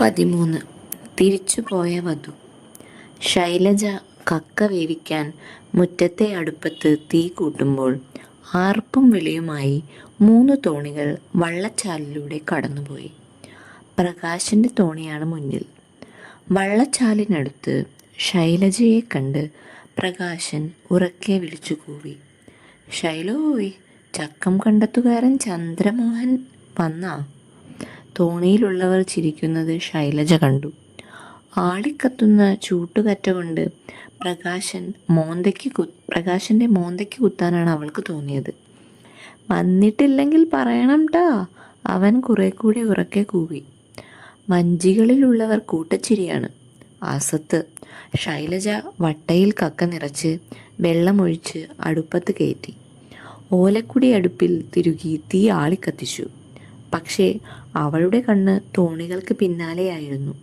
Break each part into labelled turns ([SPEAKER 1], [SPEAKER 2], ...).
[SPEAKER 1] പതിമൂന്ന്. തിരിച്ചുപോയ വധു. ശൈലജ കക്ക വേവിക്കാൻ മുറ്റത്തെ അടുപ്പത്ത് തീ കൂട്ടുമ്പോൾ ആർപ്പും വിളിയുമായി മൂന്ന് തോണികൾ വള്ളച്ചാലിലൂടെ കടന്നുപോയി. പ്രകാശിന്റെ തോണിയാണ് മുന്നിൽ. വള്ളച്ചാലിനടുത്ത് ശൈലജയെ കണ്ട് പ്രകാശൻ ഉറക്കെ വിളിച്ചു കൂവി ശൈലോയ് ചക്കം കണ്ടെത്തുകാരൻ ചന്ദ്രമോഹൻ വന്നാ? തോണിയിലുള്ളവർ ചിരിക്കുന്നത് ശൈലജ കണ്ടു. ആളിക്കത്തുന്ന ചൂട്ടുകറ്റ കൊണ്ട് പ്രകാശൻ മോന്തയ്ക്ക് കു പ്രകാശന്റെ മോന്തയ്ക്ക് കുത്താനാണ് അവൾക്ക് തോന്നിയത്. വന്നിട്ടില്ലെങ്കിൽ പറയണം ടാ അവൻ കുറെ കൂടി ഉറക്കെ കൂവി. മഞ്ചികളിലുള്ളവർ കൂട്ടച്ചിരിയാണ്. അസത്ത്. ശൈലജ വട്ടയിൽ കക്ക നിറച്ച് വെള്ളമൊഴിച്ച് അടുപ്പത്ത് കയറ്റി. ഓലക്കുടി അടുപ്പിൽ തിരുകി തീ ആളിക്കത്തിച്ചു. പക്ഷേ അവളുടെ കണ്ണ് തോണികൾക്ക് പിന്നാലെയായിരുന്നു.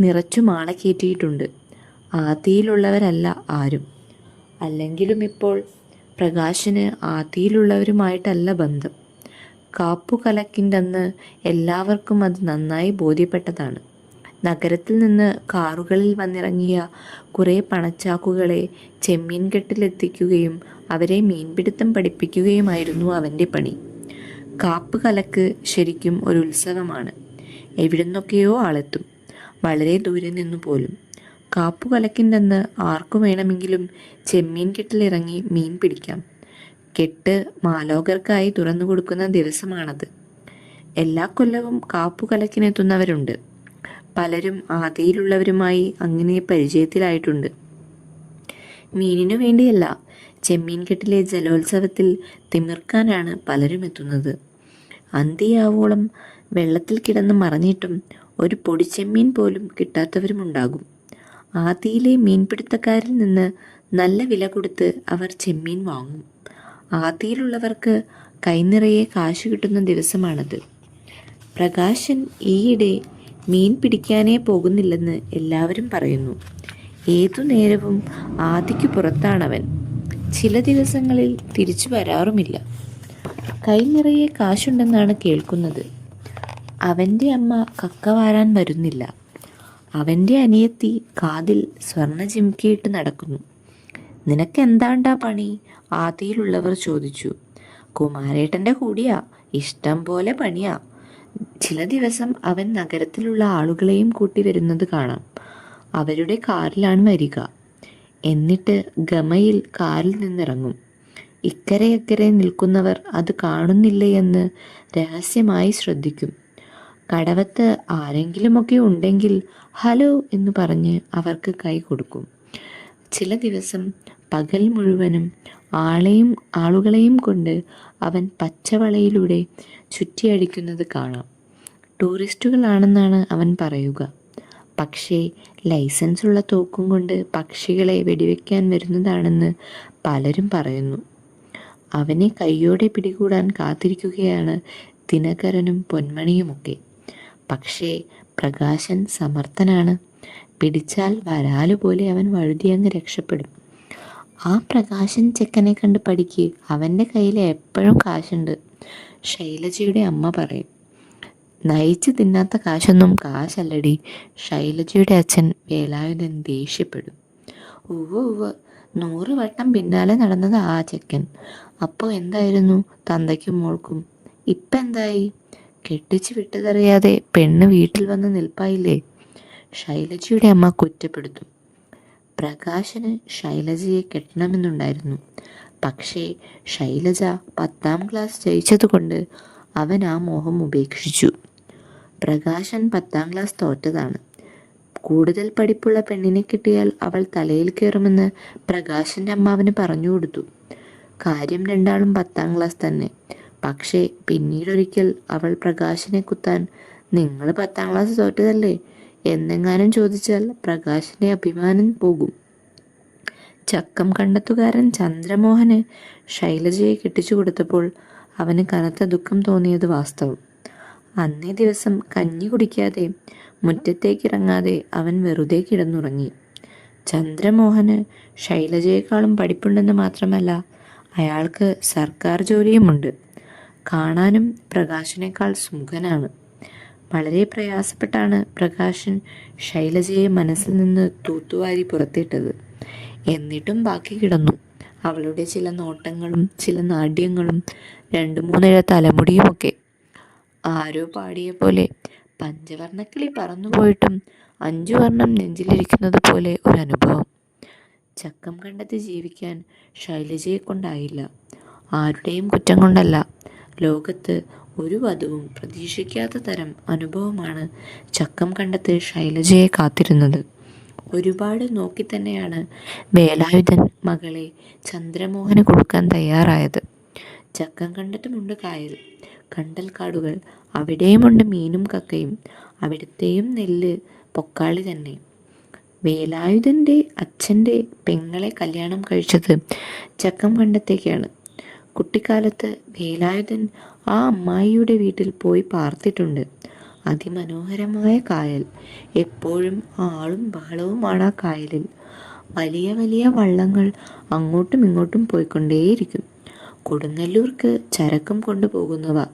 [SPEAKER 1] നിറച്ചു മാള കയറ്റിയിട്ടുണ്ട് ആദിയിലുള്ളവരല്ല ആരും. അല്ലെങ്കിലും ഇപ്പോൾ പ്രകാശിന് ആദിയിലുള്ളവരുമായിട്ടല്ല ബന്ധം. കാപ്പുകലക്കിന്റെ അന്ന് എല്ലാവർക്കും അത് നന്നായി ബോധ്യപ്പെട്ടതാണ്. നഗരത്തിൽ നിന്ന് കാറുകളിൽ വന്നിറങ്ങിയ കുറേ പണച്ചാക്കുകളെ ചെമ്മീൻ കെട്ടിലെത്തിക്കുകയും അവരെ മീൻപിടുത്തം പഠിപ്പിക്കുകയുമായിരുന്നു അവന്റെ പണി. കാപ്പ് കലക്ക് ശരിക്കും ഒരു ഉത്സവമാണ്. എവിടുന്നൊക്കെയോ ആളെത്തും. വളരെ ദൂരെ നിന്നു പോലും. കാപ്പു കലക്കിന്റെ അന്ന് ആർക്കു വേണമെങ്കിലും ചെമ്മീൻ കെട്ടിലിറങ്ങി മീൻ പിടിക്കാം. കെട്ട് മാലോകർക്കായി തുറന്നു കൊടുക്കുന്ന ദിവസമാണത്. എല്ലാ കൊല്ലവും കാപ്പു കലക്കിനെത്തുന്നവരുണ്ട്. പലരും ആദിയിലുള്ളവരുമായി അങ്ങനെ പരിചയത്തിലായിട്ടുണ്ട്. മീനിനു വേണ്ടിയല്ല ചെമ്മീൻ കെട്ടിലെ ജലോത്സവത്തിൽ തിമിർക്കാനാണ് പലരും എത്തുന്നത്. അന്തിയാവോളം വെള്ളത്തിൽ കിടന്ന് മറഞ്ഞിട്ടും ഒരു പൊടിച്ചെമ്മീൻ പോലും കിട്ടാത്തവരുമുണ്ടാകും. ആദിയിലെ മീൻപിടുത്തക്കാരിൽ നിന്ന് നല്ല വില കൊടുത്ത് അവർ ചെമ്മീൻ വാങ്ങും. ആദിയിലുള്ളവർക്ക് കൈനിറയെ കാശ് കിട്ടുന്ന ദിവസമാണത്. പ്രകാശൻ ഈയിടെ മീൻ പിടിക്കാനേ പോകുന്നില്ലെന്ന് എല്ലാവരും പറയുന്നു. ഏതു നേരവും ആദിക്ക് പുറത്താണവൻ. ചില ദിവസങ്ങളിൽ തിരിച്ചു വരാറുമില്ല. കൈ നിറയെ കാശുണ്ടെന്നാണ് കേൾക്കുന്നത്. അവന്റെ അമ്മ കക്ക വാരാൻ വരുന്നില്ല. അവന്റെ അനിയത്തി കാതിൽ സ്വർണ ചിമുക്കിയിട്ട് നടക്കുന്നു. നിനക്കെന്താണ്ടാ പണി? ആദിയിലുള്ളവർ ചോദിച്ചു. കുമാരേട്ടന്റെ കൂടിയാ ഇഷ്ടം പോലെ പണിയാ. ചില ദിവസം അവൻ നഗരത്തിലുള്ള ആളുകളെയും കൂട്ടി വരുന്നത് കാണാം. അവരുടെ കാറിലാണ് വരിക. എന്നിട്ട് ഗമയിൽ കാറിൽ നിന്നിറങ്ങും. ഇക്കരയക്കരെ നിൽക്കുന്നവർ അത് കാണുന്നില്ലയെന്ന് രഹസ്യമായി ശ്രദ്ധിക്കും. കടവത്ത് ആരെങ്കിലുമൊക്കെ ഉണ്ടെങ്കിൽ ഹലോ എന്ന് പറഞ്ഞ് അവർക്ക് കൈ കൊടുക്കും. ചില ദിവസം പകൽ മുഴുവനും ആളെയും ആളുകളെയും കൊണ്ട് അവൻ പച്ചവളയിലൂടെ ചുറ്റിയടിക്കുന്നത് കാണാം. ടൂറിസ്റ്റുകളാണെന്നാണ് അവൻ പറയുക. പക്ഷേ ലൈസൻസ് ഉള്ള തോക്കും കൊണ്ട് പക്ഷികളെ വെടിവെക്കാൻ വരുന്നതാണെന്ന് പലരും പറയുന്നു. അവനെ കയ്യോടെ പിടികൂടാൻ കാത്തിരിക്കുകയാണ് ദിനകരനും പൊന്മണിയുമൊക്കെ. പക്ഷേ പ്രകാശൻ സമർത്ഥനാണ്. പിടിച്ചാൽ വരാലുപോലെ അവൻ വഴുതി അങ്ങ് രക്ഷപ്പെടും. ആ പ്രകാശൻ ചെക്കനെ കണ്ട് പഠിക്ക്. അവന്റെ കയ്യിൽ എപ്പോഴും കാശുണ്ട്. ശൈലജയുടെ അമ്മ പറയും. നയിച്ചു തിന്നാത്ത കാശൊന്നും കാശല്ലടി. ശൈലജയുടെ അച്ഛൻ വേലായുധൻ ദേഷ്യപ്പെടും. ഉവ്വ ഉവ്വ്. നൂറ് വട്ടം പിന്നാലെ നടന്നത് ആ ചെക്കൻ. അപ്പോൾ എന്തായിരുന്നു? തന്തയ്ക്കും മോൾക്കും. ഇപ്പം എന്തായി? കെട്ടിച്ച് വിട്ടതറിയാതെ പെണ്ണ് വീട്ടിൽ വന്ന് നിൽപ്പായില്ലേ? ശൈലജയുടെ അമ്മ കുറ്റപ്പെടുത്തും. പ്രകാശന് ശൈലജയെ കെട്ടണമെന്നുണ്ടായിരുന്നു. പക്ഷേ ശൈലജ പത്താം ക്ലാസ് ജയിച്ചതുകൊണ്ട് അവൻ ആ മോഹം ഉപേക്ഷിച്ചു. പ്രകാശൻ പത്താം ക്ലാസ് തോറ്റതാണ്. കൂടുതൽ പഠിപ്പുള്ള പെണ്ണിനെ കിട്ടിയാൽ അവൾ തലയിൽ കയറുമെന്ന് പ്രകാശന്റെ അമ്മാവന് പറഞ്ഞു കൊടുത്തു. കാര്യം രണ്ടാളും പത്താം ക്ലാസ് തന്നെ. പക്ഷേ പിന്നീടൊരിക്കൽ അവൾ പ്രകാശനെ കുത്താൻ നിങ്ങൾ പത്താം ക്ലാസ് തോറ്റതല്ലേ? എന്നെങ്ങാനും ചോദിച്ചാൽ പ്രകാശിന്റെ അഭിമാനം പോകും. ചക്കം കണ്ടെത്തുകാരൻ ചന്ദ്രമോഹന് ശൈലജയെ കെട്ടിച്ചു കൊടുത്തപ്പോൾ അവന് കനത്ത ദുഃഖം തോന്നിയത് വാസ്തവം. അന്നേ ദിവസം കഞ്ഞി കുടിക്കാതെ മുറ്റത്തേക്കിറങ്ങാതെ അവൻ വെറുതെ കിടന്നുറങ്ങി. ചന്ദ്രമോഹന് ശൈലജയെക്കാളും പഠിപ്പുണ്ടെന്ന് മാത്രമല്ല അയാൾക്ക് സർക്കാർ ജോലിയുമുണ്ട്. കാണാനും പ്രകാശിനേക്കാൾ സുമുഖനാണ്. വളരെ പ്രയാസപ്പെട്ടാണ് പ്രകാശൻ ശൈലജയെ മനസ്സിൽ നിന്ന് തൂത്തുവാരി പുറത്തിട്ടത്. എന്നിട്ടും ബാക്കി കിടന്നു. അവളുടെ ചില നോട്ടങ്ങളും ചില നാട്യങ്ങളും രണ്ടു മൂന്നിഴ തലമുടിയുമൊക്കെ ആരോ പാടിയ പോലെ പഞ്ചവർണക്കിളി പറന്നുപോയിട്ടും അഞ്ചു വർണം നെഞ്ചിലിരിക്കുന്നത് പോലെ ഒരു അനുഭവം ചക്കം കണ്ടെത്തി ജീവിക്കാൻ ശൈലജയെ കൊണ്ടായില്ല ആരുടെയും കുറ്റം കൊണ്ടല്ല. ലോകത്ത് ഒരു വധുവും പ്രതീക്ഷിക്കാത്ത തരം അനുഭവമാണ് ചക്കം കണ്ടെത്ത് ശൈലജയെ കാത്തിരുന്നത്. ഒരുപാട് നോക്കി തന്നെയാണ് വേലായുധൻ മകളെ ചന്ദ്രമോഹന് കൊടുക്കാൻ തയ്യാറായത്. ചക്കം കണ്ടിട്ടുമുണ്ട് കായൽ കണ്ടൽ കാടുകൾ അവിടെയുമുണ്ട് മീനും കക്കയും. അവിടുത്തെയും നെല്ല് പൊക്കാളി തന്നെ. വേലായുധന്റെ അച്ഛന്റെ പെങ്ങളെ കല്യാണം കഴിച്ചത് ചക്കം കണ്ടത്തേക്കാണ്. കുട്ടിക്കാലത്ത് വേലായുധൻ ആ അമ്മായിയുടെ വീട്ടിൽ പോയി പാർത്തിട്ടുണ്ട്. അതിമനോഹരമായ കായൽ. എപ്പോഴും ആളും ബഹളവുമാണ് ആ കായലിൽ. വലിയ വലിയ വള്ളങ്ങൾ അങ്ങോട്ടും ഇങ്ങോട്ടും പോയിക്കൊണ്ടേയിരിക്കും. കൊടുങ്ങല്ലൂർക്ക് ചരക്കം കൊണ്ടുപോകുന്നവ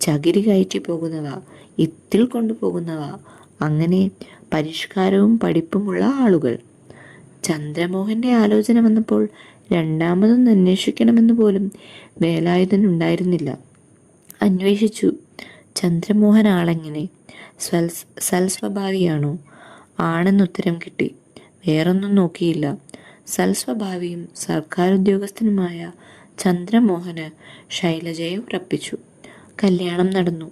[SPEAKER 1] ചകിരി കയറ്റി പോകുന്നവ ഇത്തിൽ കൊണ്ടുപോകുന്നവ അങ്ങനെ പരിഷ്കാരവും പഠിപ്പുമുള്ള ആളുകൾ. ചന്ദ്രമോഹന്റെ ആലോചന വന്നപ്പോൾ രണ്ടാമതൊന്ന് അന്വേഷിക്കണമെന്ന് പോലും വേലായുധനുണ്ടായിരുന്നില്ല. അന്വേഷിച്ചു ചന്ദ്രമോഹൻ ആളെങ്ങനെ? സ്വൽ സൽസ്വഭാവിയാണോ? ആണെന്നുത്തരം കിട്ടി. വേറൊന്നും നോക്കിയില്ല. സൽസ്വഭാവിയും സർക്കാർ ഉദ്യോഗസ്ഥനുമായ ചന്ദ്രമോഹന് ശൈലജയെ ഉറപ്പിച്ചു. കല്യാണം നടന്നു.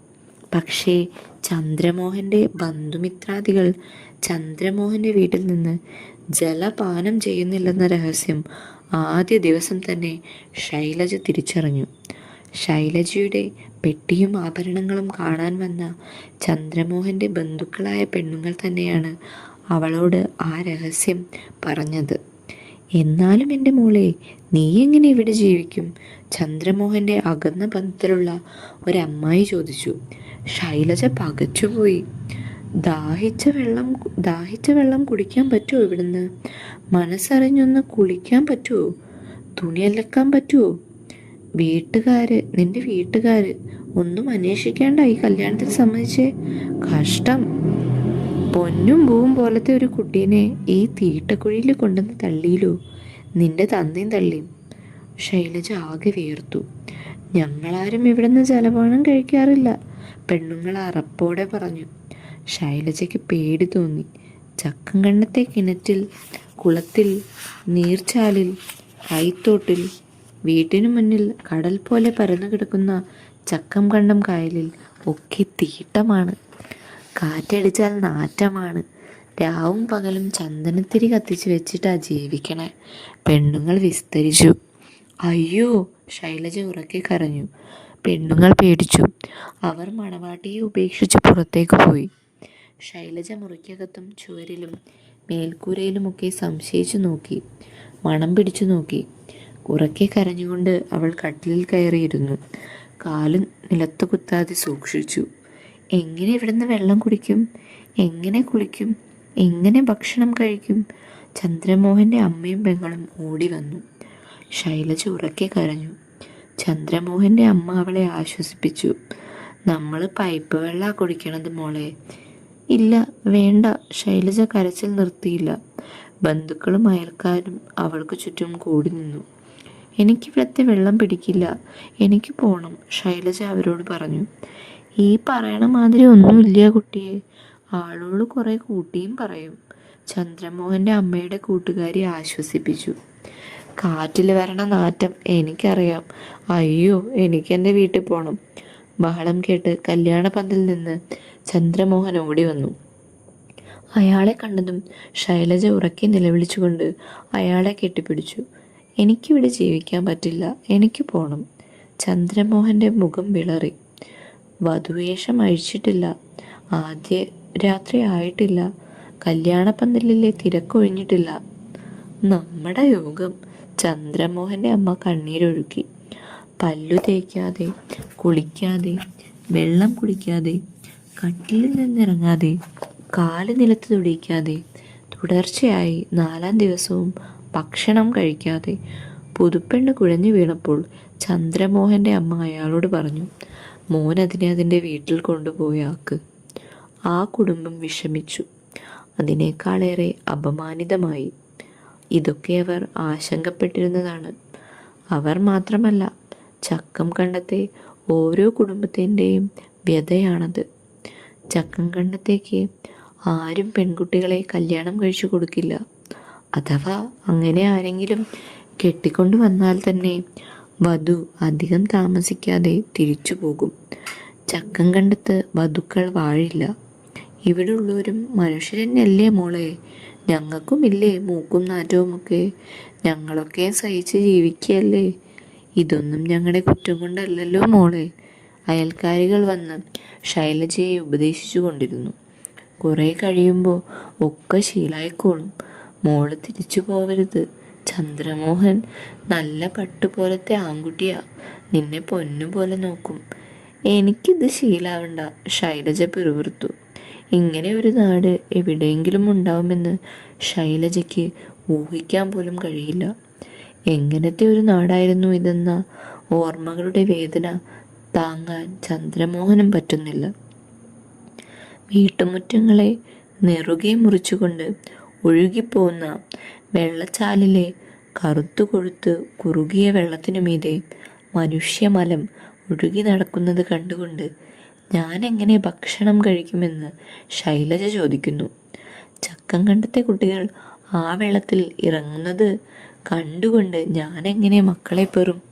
[SPEAKER 1] പക്ഷേ ചന്ദ്രമോഹന്റെ ബന്ധുമിത്രാദികൾ ചന്ദ്രമോഹന്റെ വീട്ടിൽ നിന്ന് ജലപാനം ചെയ്യുന്നില്ലെന്ന രഹസ്യം ആദ്യ ദിവസം തന്നെ ശൈലജ തിരിച്ചറിഞ്ഞു. ശൈലജയുടെ പെട്ടിയും ആഭരണങ്ങളും കാണാൻ വന്ന ചന്ദ്രമോഹന്റെ ബന്ധുക്കളായ പെണ്ണുങ്ങൾ തന്നെയാണ് അവളോട് ആ രഹസ്യം പറഞ്ഞത്. എന്നാലും എന്റെ മോളെ നീ എങ്ങനെ ഇവിടെ ജീവിക്കും? ചന്ദ്രമോഹന്റെ അകന്ന ബന്ധത്തിലുള്ള ഒരമ്മായി ചോദിച്ചു. ശൈലജ പകച്ചുപോയി. ദാഹിച്ച വെള്ളം ദാഹിച്ച വെള്ളം കുടിക്കാൻ പറ്റുമോ ഇവിടുന്ന്? മനസ്സറിഞ്ഞൊന്ന് കുളിക്കാൻ പറ്റുമോ തുണി അലക്കാൻ പറ്റുമോ വീട്ടുകാര് നിന്റെ വീട്ടുകാര് ഒന്നും അന്വേഷിക്കേണ്ട ഈ കല്യാണത്തിൽ സംബന്ധിച്ച് കഷ്ടം. പൊന്നും പൂവും പോലത്തെ ഒരു കുട്ടീനെ ഈ തീട്ടക്കുഴിയിൽ കൊണ്ടുവന്ന് തള്ളിയിലോ? നിന്റെ തന്തയും തള്ളിയും. ശൈലജ ആകെ വീർത്തു ഞങ്ങളാരും ഇവിടുന്ന് ജലപാനം കഴിക്കാറില്ല പെണ്ണുങ്ങൾ അറപ്പോടെ പറഞ്ഞു. ശൈലജയ്ക്ക് പേടി തോന്നി. ചക്കം കണ്ണത്തെ കിണറ്റിൽ കുളത്തിൽ നീർച്ചാലിൽ കൈത്തോട്ടിൽ വീട്ടിനു മുന്നിൽ കടൽ പോലെ പരന്നു കിടക്കുന്ന ചക്കം കണ്ടം കായലിൽ ഒക്കെ തീട്ടമാണ്. കാറ്റടിച്ചാൽ നാറ്റമാണ്. രാവും പകലും ചന്ദനത്തിരി കത്തിച്ച് വെച്ചിട്ടാ ജീവിക്കണേ. പെണ്ണുങ്ങൾ വിസ്തരിച്ചു. അയ്യോ ശൈലജ ഉറക്കെ കരഞ്ഞു. പെണ്ണുങ്ങൾ പേടിച്ചു. അവർ മണവാട്ടിയെ ഉപേക്ഷിച്ച് പുറത്തേക്ക് പോയി. ശൈലജ മുറിക്കകത്തും ചുവരിലും മേൽക്കൂരയിലുമൊക്കെ സംശയിച്ചു നോക്കി. മണം പിടിച്ചു നോക്കി. ഉറക്കെ കരഞ്ഞുകൊണ്ട് അവൾ കട്ടിലിൽ കയറിയിരുന്നു. കാലും നിലത്ത് കുത്താതെ സൂക്ഷിച്ചു. എങ്ങനെ ഇവിടുന്ന് വെള്ളം കുടിക്കും? എങ്ങനെ കുളിക്കും? എങ്ങനെ ഭക്ഷണം കഴിക്കും? ചന്ദ്രമോഹന്റെ അമ്മയും പെങ്ങളും ഓടി വന്നു. ശൈലജ ഉറക്കെ കരഞ്ഞു. ചന്ദ്രമോഹന്റെ അമ്മ അവളെ ആശ്വസിപ്പിച്ചു. നമ്മൾ പൈപ്പ് വെള്ളം കുടിക്കണത് മോളെ. ഇല്ല വേണ്ട. ശൈലജ കരച്ചിൽ നിർത്തിയില്ല. ബന്ധുക്കളും അയൽക്കാരും അവൾക്ക് ചുറ്റും കൂടി നിന്നു. എനിക്കിവിടുത്തെ വെള്ളം പിടിക്കില്ല. എനിക്ക് പോകണം ശൈലജ അവരോട് പറഞ്ഞു. ഈ പറയണ മാതിരി ഒന്നുമില്ല കുട്ടിയെ. ആളുകൾ കുറേ കൂട്ടിയും പറയും. ചന്ദ്രമോഹന്റെ അമ്മയുടെ കൂട്ടുകാരി ആശ്വസിപ്പിച്ചു. കാറ്റിൽ വരണ നാറ്റം എനിക്കറിയാം. അയ്യോ എനിക്ക് എനിക്കെന്റെ വീട്ടിൽ പോകണം ബഹളം കേട്ട് കല്യാണ പന്തിൽ നിന്ന് ചന്ദ്രമോഹൻ ഓടി വന്നു. അയാളെ കണ്ടതും ശൈലജ ഉറക്കി നിലവിളിച്ചുകൊണ്ട് അയാളെ കെട്ടിപ്പിടിച്ചു. എനിക്കിവിടെ ജീവിക്കാൻ പറ്റില്ല. എനിക്ക് പോകണം ചന്ദ്രമോഹന്റെ മുഖം വിളറി. വധുവേഷം അഴിച്ചിട്ടില്ല. ആദ്യ രാത്രി ആയിട്ടില്ല. കല്യാണപ്പന്തലിലെ തിരക്കൊഴിഞ്ഞിട്ടില്ല. നമ്മുടെ യോഗം ചന്ദ്രമോഹന്റെ അമ്മ കണ്ണീരൊഴുക്കി. പല്ലു തേക്കാതെ കുളിക്കാതെ വെള്ളം കുടിക്കാതെ കട്ടിലിൽ നിന്നിറങ്ങാതെ കാൽ നിലത്ത് തുടിക്കാതെ തുടർച്ചയായി നാലാം ദിവസവും ഭക്ഷണം കഴിക്കാതെ പുതുപ്പെണ്ണ് കുഴഞ്ഞു വീണപ്പോൾ ചന്ദ്രമോഹന്റെ അമ്മ അയാളോട് പറഞ്ഞു മോൻ അതിനെ അതിന്റെ വീട്ടിൽ കൊണ്ടുപോയി ആക്ക്. ആ കുടുംബം വിഷമിച്ചു. അതിനേക്കാളേറെ അപമാനിതമായി. ഇതൊക്കെ അവർ ആശങ്കപ്പെട്ടിരുന്നതാണ്. അവർ മാത്രമല്ല ചക്കം കണ്ടത്തെ ഓരോ കുടുംബത്തിന്റെയും വ്യതയാണത്. ചക്കം കണ്ടത്തേക്ക് ആരും പെൺകുട്ടികളെ കല്യാണം കഴിച്ചു കൊടുക്കില്ല. അഥവാ അങ്ങനെ ആരെങ്കിലും കെട്ടിക്കൊണ്ടു വന്നാൽ തന്നെ വധു അധികം താമസിക്കാതെ തിരിച്ചു പോകും. ചക്കം കണ്ടത്ത് വധുക്കൾ വാഴില്ല. ഇവിടെ ഉള്ളവരും മനുഷ്യർ തന്നെയല്ലേ മോളെ? ഞങ്ങൾക്കും ഇല്ലേ മൂക്കും നാറ്റവും ഒക്കെ ഞങ്ങളൊക്കെ സഹിച്ച് ജീവിക്കുകയല്ലേ? ഇതൊന്നും ഞങ്ങളുടെ കുറ്റം കൊണ്ടല്ലല്ലോ മോളെ. അയൽക്കാരികൾ വന്ന് ശൈലജയെ ഉപദേശിച്ചു കൊണ്ടിരുന്നു. കുറേ കഴിയുമ്പോൾ ഒക്കെ ശീലായിക്കോളും. മോൾ തിരിച്ചു പോവരുത്. ചന്ദ്രമോഹൻ നല്ല പട്ടുപോലത്തെ ആൺകുട്ടിയാ. നിന്നെ പൊന്നുപോലെ നോക്കും. എനിക്കിത് ശീലാവണ്ട. ശൈലജ പിറുവിർത്തു ഇങ്ങനെ ഒരു നാട് എവിടെയെങ്കിലും ഉണ്ടാവുമെന്ന് ശൈലജയ്ക്ക് ഊഹിക്കാൻ പോലും കഴിയില്ല. എങ്ങനത്തെ ഒരു നാടായിരുന്നു ഇതെന്ന ഓർമ്മകളുടെ വേദന താങ്ങാൻ ചന്ദ്രമോഹനും പറ്റുന്നില്ല. വീട്ടുമുറ്റങ്ങളെ നെറുകെ മുറിച്ചുകൊണ്ട് ഒഴുകിപ്പോകുന്ന വെള്ളച്ചാലിലെ കറുത്തു കൊഴുത്ത് കുറുകിയ വെള്ളത്തിനു മീതെ മനുഷ്യമലം ഒഴുകി നടക്കുന്നത് കണ്ടുകൊണ്ട് ഞാൻ എങ്ങനെ ഭക്ഷണം കഴിക്കുമെന്ന് ശൈലജ ചോദിക്കുന്നു. ചക്കം കണ്ടത്തെ കുട്ടികൾ ആ വെള്ളത്തിൽ ഇറങ്ങുന്നത് കണ്ടുകൊണ്ട് ഞാൻ എങ്ങനെ മക്കളെ പെറും?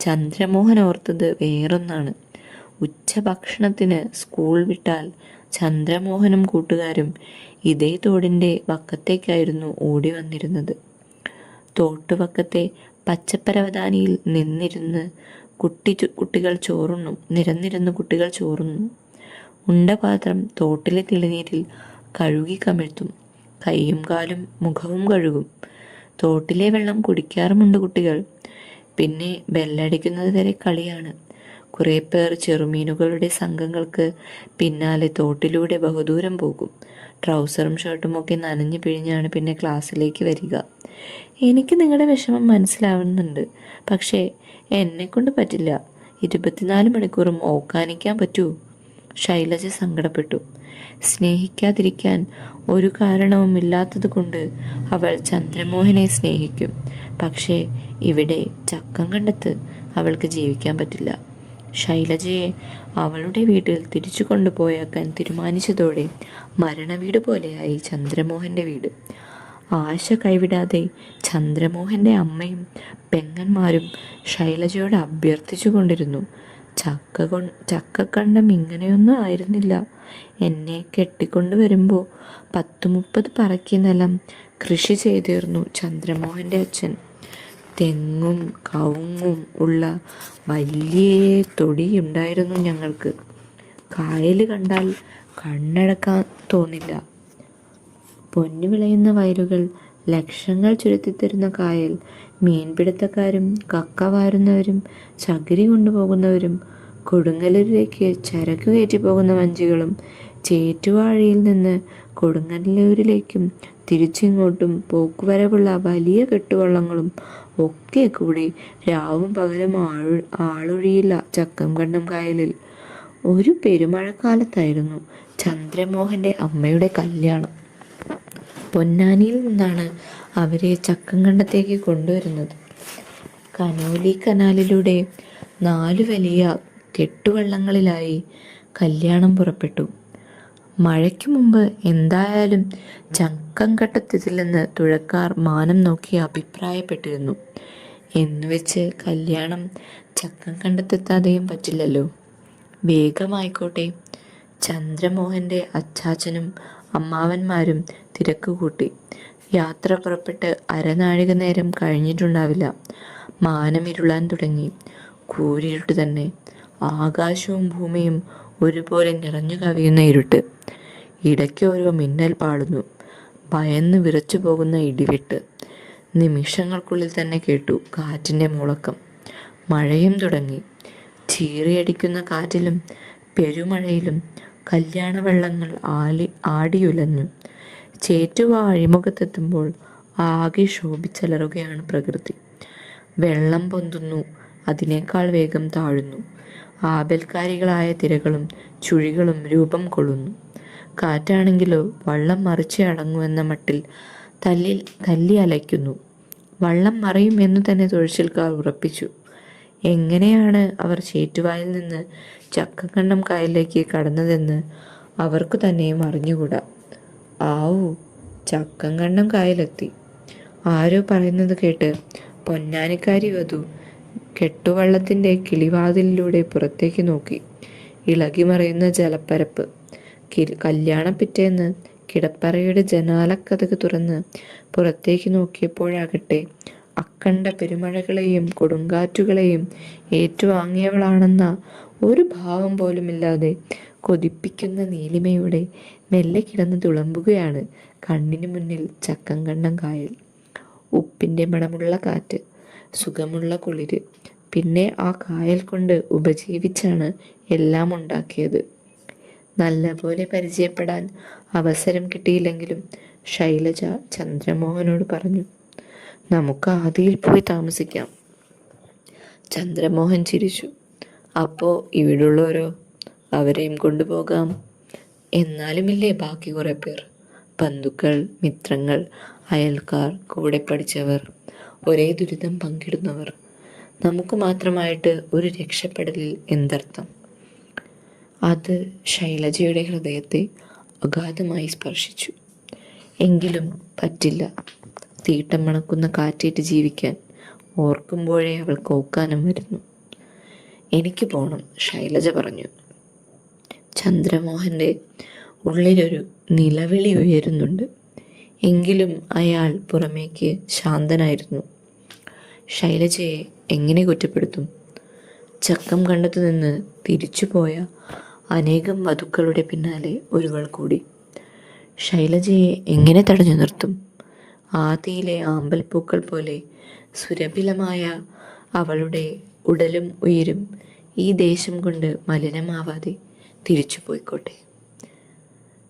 [SPEAKER 1] ചന്ദ്രമോഹൻ ഓർത്തത് വേറൊന്നാണ്. ഉച്ചഭക്ഷണത്തിന് സ്കൂൾ വിട്ടാൽ ചന്ദ്രമോഹനും കൂട്ടുകാരും ഇതേ തോടിന്റെ വക്കത്തേക്കായിരുന്നു ഓടി വന്നിരുന്നത്. തോട്ടുവക്കത്തെ പച്ചപ്പരവതാനിയിൽ നിന്നിരുന്ന് കുട്ടി കുട്ടികൾ ചോറുണ്ണും നിരന്നിരുന്ന് കുട്ടികൾ ചോറുണ്ണും. ഉണ്ടപാത്രം തോട്ടിലെ തിളിനീരിൽ കഴുകി കമിഴ്ത്തും കൈയും കാലും മുഖവും കഴുകും. തോട്ടിലെ വെള്ളം കുടിക്കാറുമുണ്ട് കുട്ടികൾ. പിന്നെ ബെല്ലടിക്കുന്നത് വരെ കളിയാണ്. കുറേ പേർ ചെറുമീനുകളുടെ സംഘങ്ങൾക്ക് പിന്നാലെ തോട്ടിലൂടെ ബഹുദൂരം പോകും. ട്രൗസറും ഷർട്ടും ഒക്കെ നനഞ്ഞു പിഴിഞ്ഞാണ് പിന്നെ ക്ലാസ്സിലേക്ക് വരിക. എനിക്ക് നിങ്ങളുടെ വിഷമം മനസ്സിലാവുന്നുണ്ട്. പക്ഷേ എന്നെക്കൊണ്ട് പറ്റില്ല. ഇരുപത്തിനാല് മണിക്കൂറും ഓക്കാനിക്കാൻ പറ്റൂ. ശൈലജ സങ്കടപ്പെട്ടു. സ്നേഹിക്കാതിരിക്കാൻ ഒരു കാരണവുമില്ലാത്തത് കൊണ്ട് അവൾ ചന്ദ്രമോഹനെ സ്നേഹിക്കും. പക്ഷേ ഇവിടെ ചക്കം കണ്ടെത്ത് അവൾക്ക് ജീവിക്കാൻ പറ്റില്ല. ശൈലജയെ അവളുടെ വീട്ടിൽ തിരിച്ചു കൊണ്ടുപോയേക്കാൻ തീരുമാനിച്ചതോടെ മരണവീട് പോലെയായി ചന്ദ്രമോഹന്റെ വീട്. ആശ കൈവിടാതെ ചന്ദ്രമോഹന്റെ അമ്മയും പെങ്ങന്മാരും ശൈലജയോട് അഭ്യർത്ഥിച്ചു കൊണ്ടിരുന്നു ചക്ക കൊ ചക്കക്കണ്ടം ഇങ്ങനെയൊന്നും ആയിരുന്നില്ല. എന്നെ കെട്ടിക്കൊണ്ട് വരുമ്പോൾ പത്ത് മുപ്പത് പറക്കി നിലം കൃഷി ചെയ്തിരുന്നു ചന്ദ്രമോഹന്റെ അച്ഛൻ. തെങ്ങും കവുങ്ങും ഉള്ള വലിയ തൊടിയുണ്ടായിരുന്നു ഞങ്ങൾക്ക്. കായൽ കണ്ടാൽ കണ്ണടക്കാൻ തോന്നില്ല. പൊന്നു വിളയുന്ന വയലുകൾ ലക്ഷങ്ങൾ ചുരുത്തിത്തരുന്ന കായൽ മീൻപിടുത്തക്കാരും കക്ക വാരുന്നവരും ചകിരി കൊണ്ടുപോകുന്നവരും കൊടുങ്ങല്ലൂരിലേക്ക് ചരക്ക് കയറ്റി പോകുന്ന വഞ്ചികളും ചേറ്റുവാഴയിൽ നിന്ന് കൊടുങ്ങല്ലൂരിലേക്കും തിരിച്ചിങ്ങോട്ടും പോക്കുവരവുള്ള വലിയ കെട്ടുവള്ളങ്ങളും ഒക്കെ കൂടി രാവും പകലും ആഴു ആളൊഴിയില്ല ചക്കം കണ്ടം കായലിൽ. ഒരു പെരുമഴക്കാലത്തായിരുന്നു ചന്ദ്രമോഹന്റെ അമ്മയുടെ കല്യാണം. പൊന്നാനിയിൽ നിന്നാണ് അവരെ ചക്കംകണ്ടത്തേക്ക് കൊണ്ടുവരുന്നത്. കനോലി കനാലിലൂടെ നാലു വലിയ കെട്ടുവള്ളങ്ങളിലായി കല്യാണം പുറപ്പെട്ടു. മഴയ്ക്ക് മുമ്പ് എന്തായാലും ചക്കം കട്ടത്തെത്തില്ലെന്ന് തുഴക്കാർ മാനം നോക്കി അഭിപ്രായപ്പെട്ടിരുന്നു. എന്നുവെച്ച് കല്യാണം ചക്കം കണ്ടെത്തെത്താതെയും പറ്റില്ലല്ലോ. വേഗമായിക്കോട്ടെ. ചന്ദ്രമോഹന്റെ അച്ചാച്ചനും അമ്മാവന്മാരും തിരക്ക് കൂട്ടി. യാത്ര പുറപ്പെട്ട് അരനാഴിക നേരം കഴിഞ്ഞിട്ടുണ്ടാവില്ല. മാനമിരുളാൻ തുടങ്ങി. കൂരിരുട്ട് തന്നെ. ആകാശവും ഭൂമിയും ഒരുപോലെ നിറഞ്ഞു കവിയുന്ന ഇരുട്ട്. ഇടയ്ക്ക് ഓരോ മിന്നൽ പാടുന്നു ഭയന്ന് വിറച്ചു പോകുന്ന ഇടിവെട്ട്. നിമിഷങ്ങൾക്കുള്ളിൽ തന്നെ കേട്ടു കാറ്റിന്റെ മുളക്കം. മഴയും തുടങ്ങി. ചീറിയടിക്കുന്ന കാറ്റിലും പെരുമഴയിലും കല്യാണ വെള്ളങ്ങൾ ആലി ആടിയുലഞ്ഞു. ചേറ്റുവ അഴിമുഖത്തെത്തുമ്പോൾ ആകെ ശോഭിച്ചലറുകയാണ് പ്രകൃതി. വെള്ളം പൊന്തുന്നു. അതിനേക്കാൾ വേഗം താഴുന്നു. ആപൽക്കാരികളായ തിരകളും ചുഴികളും രൂപം കൊള്ളുന്നു. കാറ്റാണെങ്കിലോ വള്ളം മറിച്ച് അടങ്ങുമെന്ന മട്ടിൽ തല്ലിൽ തല്ലി അലയ്ക്കുന്നു. വള്ളം മറയും എന്ന് തന്നെ തുഴച്ചിൽക്കാർ ഉറപ്പിച്ചു. എങ്ങനെയാണ് അവർ ചേറ്റുവായിൽ നിന്ന് ചക്കക്കണ്ണം കായലിലേക്ക് കടന്നതെന്ന് അവർക്കു തന്നെയും അറിഞ്ഞുകൂടാ. ആവൂ ചക്കങ്കണ്ണം കായലെത്തി. ആരോ പറയുന്നത് കേട്ട് പൊന്നാനിക്കാരി വധു കെട്ടുവള്ളത്തിന്റെ കിളിവാതിലിലൂടെ പുറത്തേക്ക് നോക്കി. ഇളകി മറയുന്ന ജലപ്പരപ്പ്. കല്യാണ പിറ്റേന്ന് കിടപ്പറയുടെ ജനാലക്കതക് തുറന്ന് പുറത്തേക്ക് നോക്കിയപ്പോഴാകട്ടെ അക്കണ്ട പെരുമഴകളെയും കൊടുങ്കാറ്റുകളെയും ഏറ്റുവാങ്ങിയവളാണെന്ന ഒരു ഭാവം പോലുമില്ലാതെ കൊതിപ്പിക്കുന്ന നീലിമയുടെ മെല്ലെ കിടന്ന് തുളമ്പുകയാണ് കണ്ണിനു മുന്നിൽ ചക്കം കണ്ണം കായൽ. ഉപ്പിന്റെ മണമുള്ള കാറ്റ് സുഖമുള്ള കുളിര് പിന്നെ ആ കായൽ കൊണ്ട് ഉപജീവിച്ചാണ് എല്ലാം ഉണ്ടാക്കിയത്. നല്ലപോലെ പരിചയപ്പെടാൻ അവസരം കിട്ടിയില്ലെങ്കിലും ശൈലജ ചന്ദ്രമോഹനോട് പറഞ്ഞു നമുക്ക് ആദിയിൽ പോയി താമസിക്കാം. ചന്ദ്രമോഹൻ ചിരിച്ചു. അപ്പോൾ ഇവിടുള്ളവരോ അവരെയും കൊണ്ടുപോകാം? എന്നാലുമില്ലേ ബാക്കി കുറേ പേർ. ബന്ധുക്കൾ മിത്രങ്ങൾ അയൽക്കാർ കൂടെ പഠിച്ചവർ ഒരേ ദുരിതം പങ്കിടുന്നവർ. നമുക്ക് മാത്രമായിട്ട് ഒരു രക്ഷപ്പെടലിൽ എന്തർത്ഥം? അത് ശൈലജയുടെ ഹൃദയത്തെ അഗാധമായി സ്പർശിച്ചു. എങ്കിലും പറ്റില്ല. തീട്ടം മണക്കുന്ന കാറ്റേറ്റ് ജീവിക്കാൻ ഓർക്കുമ്പോഴേ അവൾ ഓക്കാനം വരുന്നു. എനിക്ക് പോണം ശൈലജ പറഞ്ഞു. ചന്ദ്രമോഹന്റെ ഉള്ളിലൊരു നിലവിളി ഉയരുന്നുണ്ട്. എങ്കിലും അയാൾ പുറമേക്ക് ശാന്തനായിരുന്നു. ശൈലജയെ എങ്ങനെ കുറ്റപ്പെടുത്തും? ചക്കം കണ്ടത്തു നിന്ന് തിരിച്ചുപോയ അനേകം വധുക്കളുടെ പിന്നാലെ ഒരുവൾ കൂടി. ശൈലജയെ എങ്ങനെ തടഞ്ഞു നിർത്തും? ആദിയിലെ ആമ്പൽപ്പൂക്കൾ പോലെ സുരഭിലമായ അവളുടെ ഉടലും ഉയരും ഈ ദേശം കൊണ്ട് മലിനമാവാതെ തിരിച്ചു പോയിക്കോട്ടെ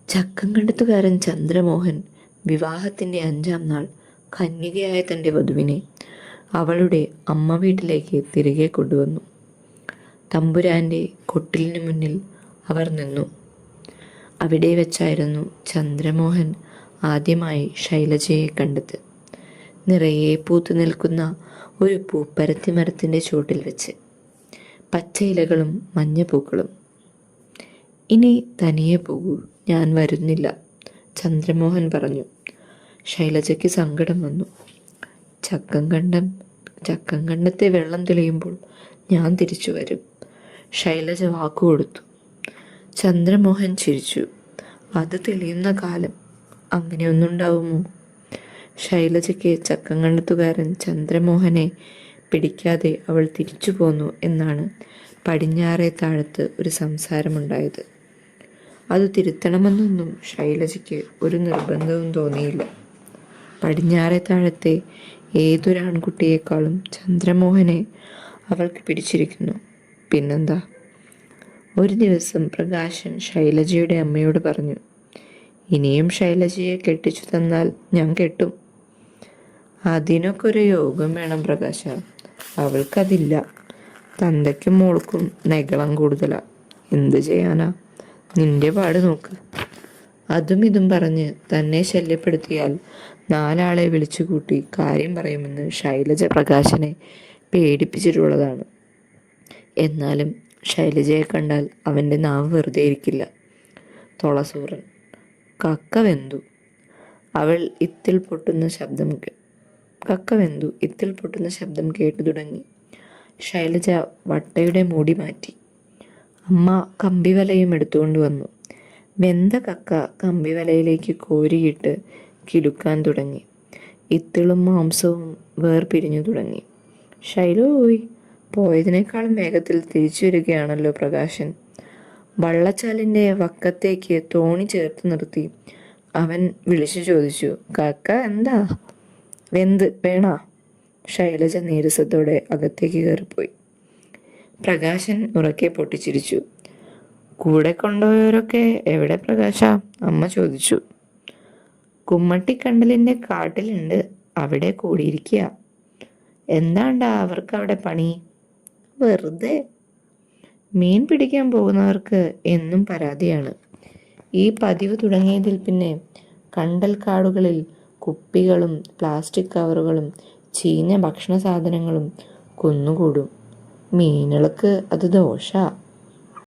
[SPEAKER 1] ചക്കം കണ്ടെത്തുകാരൻ ചന്ദ്രമോഹൻ വിവാഹത്തിന്റെ അഞ്ചാം നാൾ കന്യകയായ തന്റെ വധുവിനെ അവളുടെ അമ്മ വീട്ടിലേക്ക് തിരികെ കൊണ്ടുവന്നു. തമ്പുരാന്റെ കൊട്ടിലിന് മുന്നിൽ അവർ നിന്നു. അവിടെ വെച്ചായിരുന്നു ചന്ദ്രമോഹൻ ആദ്യമായി ശൈലജയെ കണ്ടത്. നിറയെ പൂത്തു നിൽക്കുന്ന ഒരു പൂപ്പരത്തി മരത്തിന്റെ ചുവട്ടിൽ വെച്ച്. പച്ച ഇലകളും മഞ്ഞ പൂക്കളും. ഇനി തനിയെ പോകൂ ഞാൻ വരുന്നില്ല ചന്ദ്രമോഹൻ പറഞ്ഞു. ശൈലജയ്ക്ക് സങ്കടം വന്നു. ചക്കം കണ്ടം ചക്കം കണ്ടത്തെ വെള്ളം തെളിയുമ്പോൾ ഞാൻ തിരിച്ചു വരും. ശൈലജ വാക്കുകൊടുത്തു ചന്ദ്രമോഹൻ ചിരിച്ചു. അത് തെളിയുന്ന കാലം. അങ്ങനെയൊന്നുണ്ടാവുമോ ശൈലജയ്ക്ക് ചക്കങ്കണ്ടത്തുകാരൻ ചന്ദ്രമോഹനെ പിടിക്കാതെ അവൾ തിരിച്ചു പോന്നു എന്നാണ് പടിഞ്ഞാറേ താഴത്ത് ഒരു സംസാരമുണ്ടായത്. അത് തിരുത്തണമെന്നൊന്നും ശൈലജയ്ക്ക് ഒരു നിർബന്ധവും തോന്നിയില്ല. പടിഞ്ഞാറേ താഴത്തെ ഏതൊരാൺകുട്ടിയേക്കാളും ചന്ദ്രമോഹനെ അവൾക്ക് പിടിച്ചിരിക്കുന്നു. പിന്നെന്താ? ഒരു ദിവസം പ്രകാശൻ ശൈലജയുടെ അമ്മയോട് പറഞ്ഞു ഇനിയും ശൈലജയെ കെട്ടിച്ചു തന്നാൽ ഞാൻ കെട്ടും. അതിനൊക്കെ ഒരു യോഗം വേണം പ്രകാശ. അവൾക്കതില്ല. തന്തയ്ക്കും മോൾക്കും നഗളം കൂടുതലാ. എന്ത് ചെയ്യാനാ? നിന്റെ പാട് നോക്ക്. അതും ഇതും പറഞ്ഞ് തന്നെ ശല്യപ്പെടുത്തിയാൽ നാലാളെ വിളിച്ചുകൂട്ടി കാര്യം പറയുമെന്ന് ശൈലജ പ്രകാശനെ പേടിപ്പിച്ചിട്ടുള്ളതാണ്. എന്നാലും ശൈലജയെ കണ്ടാൽ അവന്റെ നാവ് വെറുതെ ഇരിക്കില്ല. തുളസൂറൻ കക്ക വെന്തു അവൾ ഇത്തിൽ പൊട്ടുന്ന ശബ്ദം കക്ക വെന്തു ഇത്തിൽ പൊട്ടുന്ന ശബ്ദം കേട്ടു തുടങ്ങി. ശൈലജ വട്ടയുടെ മൂടി മാറ്റി. അമ്മ കമ്പിവലയും എടുത്തുകൊണ്ട് വന്നു. വെന്ത കക്ക കമ്പിവലയിലേക്ക് കോരിയിട്ട് കിലുക്കാൻ തുടങ്ങി. ഇത്തിളും മാംസവും വേർപിരിഞ്ഞു തുടങ്ങി. ശൈലോയ് പോയതിനേക്കാളും വേഗത്തിൽ തിരിച്ചു വരികയാണല്ലോ പ്രകാശൻ. വള്ളച്ചാലിന്റെ വക്കത്തേക്ക് തോണി ചേർത്ത് നിർത്തി. അവൻ വിളിച്ചു ചോദിച്ചു കാക്ക എന്താ? വെന്ത് വേണ? ശൈലജ നീരസത്തോടെ അകത്തേക്ക് കയറിപ്പോയി. പ്രകാശൻ ഉറക്കെ പൊട്ടിച്ചിരിച്ചു. കൂടെ കൊണ്ടുപോയവരൊക്കെ എവിടെ പ്രകാശ? അമ്മ ചോദിച്ചു. കുമ്മട്ടിക്കണ്ടലിന്റെ കാട്ടിലുണ്ട്. അവിടെ കൂടിയിരിക്കുക എന്താണ്ടാ അവർക്ക് അവിടെ പണി? വെറുതെ. മീൻ പിടിക്കാൻ പോകുന്നവർക്ക് എന്നും പരാതിയാണ്. ഈ പതിവ് തുടങ്ങിയതിൽ പിന്നെ കണ്ടൽ കാടുകളിൽ കുപ്പികളും പ്ലാസ്റ്റിക് കവറുകളും ചീഞ്ഞ ഭക്ഷണ സാധനങ്ങളും കുന്നുകൂടും. മീനുകൾക്ക് അത് ദോഷ.